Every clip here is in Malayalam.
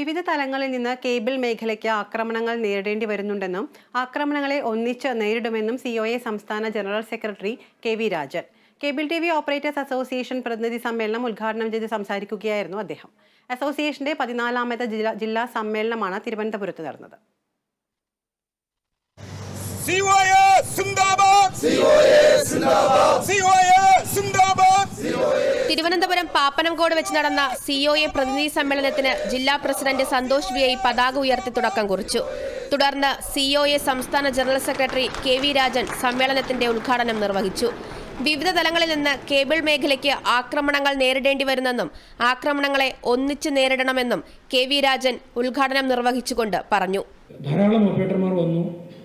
വിവിധ തലങ്ങളിൽ നിന്ന് കേബിൾ മേഖലയ്ക്ക് ആക്രമണങ്ങൾ നേരിടേണ്ടി വരുന്നുണ്ടെന്നും ആക്രമണങ്ങളെ ഒന്നിച്ച് നേരിടുമെന്നും സിഒഎ സംസ്ഥാന general secretary K V Rajan. Cable T V operators association പ്രതിനിധി സമ്മേളനം ഉദ്ഘാടനം ചെയ്ത് സംസാരിക്കുകയായിരുന്നു അദ്ദേഹം. അസോസിയേഷന്റെ പതിനാലാമത് ജില്ലാ ജില്ലാ സമ്മേളനമാണ് തിരുവനന്തപുരത്ത് നടന്നത് സിഒഎ സിന്ദാബാദ് സിഒഎ സിന്ദാബാദ് സിഒഎ സിന്ദാബാദ് തിരുവനന്തപുരം പാപ്പനംകോട് വെച്ച് നടന്ന സി സിഒഎ പ്രതിനിധി സമ്മേളനത്തിന് ജില്ലാ പ്രസിഡന്റ് സന്തോഷ് വി ഐ പതാക ഉയർത്തി തുടക്കം കുറിച്ചു. തുടർന്ന് സി സിഒഎ സംസ്ഥാന general secretary K V Rajan സമ്മേളനത്തിന്റെ ഉദ്ഘാടനം നിർവഹിച്ചു. വിവിധ തലങ്ങളിൽ നിന്ന് കേബിൾ മേഖലയ്ക്ക് ആക്രമണങ്ങൾ നേരിടേണ്ടി വരുന്നെന്നും ആക്രമണങ്ങളെ ഒന്നിച്ച് നേരിടണമെന്നും കെ വി രാജൻ ഉദ്ഘാടനം നിർവഹിച്ചുകൊണ്ട് പറഞ്ഞു. ധാരാളം ഓപ്പറേറ്റർമാർ വന്നു.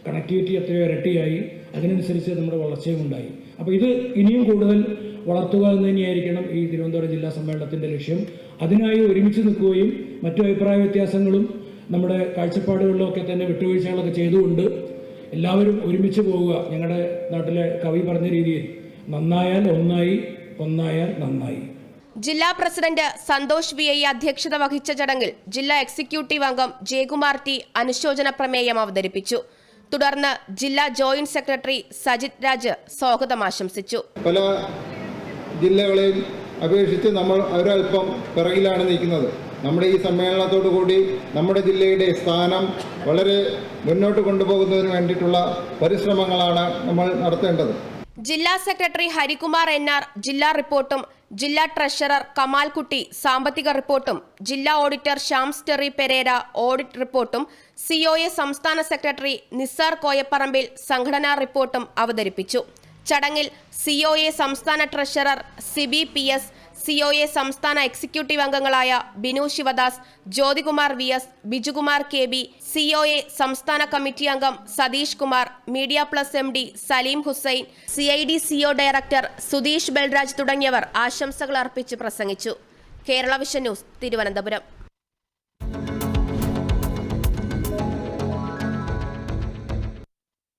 കണക്ടിവിറ്റി എത്രയോ ഇരട്ടിയായി. അതിനനുസരിച്ച് നമ്മുടെ വളർച്ചയും ഉണ്ടായി. അപ്പോൾ ഇത് ഇനിയും കൂടുതൽ വളർത്തുക എന്ന് തന്നെയായിരിക്കണം ഈ തിരുവനന്തപുരം ജില്ലാ സമ്മേളനത്തിന്റെ ലക്ഷ്യം. അതിനായി ഒരുമിച്ച് നിൽക്കുകയും മറ്റു അഭിപ്രായ വ്യത്യാസങ്ങളും നമ്മുടെ കാഴ്ചപ്പാടുകളിലും ഒക്കെ തന്നെ വിട്ടുവീഴ്ചകളൊക്കെ ചെയ്തുകൊണ്ട് എല്ലാവരും ഒരുമിച്ച് പോവുക. ഞങ്ങളുടെ നാട്ടിലെ കവി പറഞ്ഞ രീതിയിൽ നന്നായാൽ ഒന്നായി ഒന്നായാൽ നന്നായി. ജില്ലാ പ്രസിഡന്റ് സന്തോഷ് വി ഐ അധ്യക്ഷത വഹിച്ച ചടങ്ങിൽ ജില്ലാ എക്സിക്യൂട്ടീവ് അംഗം ജയകുമാർ ടി അനുശോചന പ്രമേയം അവതരിപ്പിച്ചു. തുടർന്ന് ജില്ലാ ജോയിന്റ് സെക്രട്ടറി സജിത് രാജ് സ്വാഗതം ആശംസിച്ചു. പല ജില്ലകളെയും അപേക്ഷിച്ച് നമ്മൾ ഒരൽപ്പം പിറകിലാണ് നിൽക്കുന്നത്. നമ്മുടെ ഈ സമ്മേളനത്തോടു കൂടി നമ്മുടെ ജില്ലയുടെ സ്ഥാനം വളരെ മുന്നോട്ട് കൊണ്ടുപോകുന്നതിന് വേണ്ടിയിട്ടുള്ള പരിശ്രമങ്ങളാണ് നമ്മൾ നടത്തേണ്ടത്. ജില്ലാ സെക്രട്ടറി ഹരികുമാർ എൻ ആർ ജില്ലാ റിപ്പോർട്ടും ജില്ലാ ട്രഷറർ കമാൽകുട്ടി സാമ്പത്തിക റിപ്പോർട്ടും ജില്ലാ auditor Shams Terry Pereira audit റിപ്പോർട്ടും സിഒഎ സംസ്ഥാന സെക്രട്ടറി നിസാർ കോയപ്പറമ്പിൽ സംഘടനാ റിപ്പോർട്ടും അവതരിപ്പിച്ചു. ചടങ്ങിൽ സിഒഎ സംസ്ഥാന treasurer Siby P S C O A സംസ്ഥാന എക്സിക്യൂട്ടീവ് അംഗങ്ങളായ Binu Sivadas Jyothikumar V S Bijukumar K B C O A സംസ്ഥാന കമ്മിറ്റി അംഗം Satheesh Kumar media plus M D Saleem Hussain C I D C O director Sudheesh Balraj തുടങ്ങിയവർ ആശംസകൾ അർപ്പിച്ച് പ്രസംഗിച്ചു. Kerala vision news Thiruvananthapuram.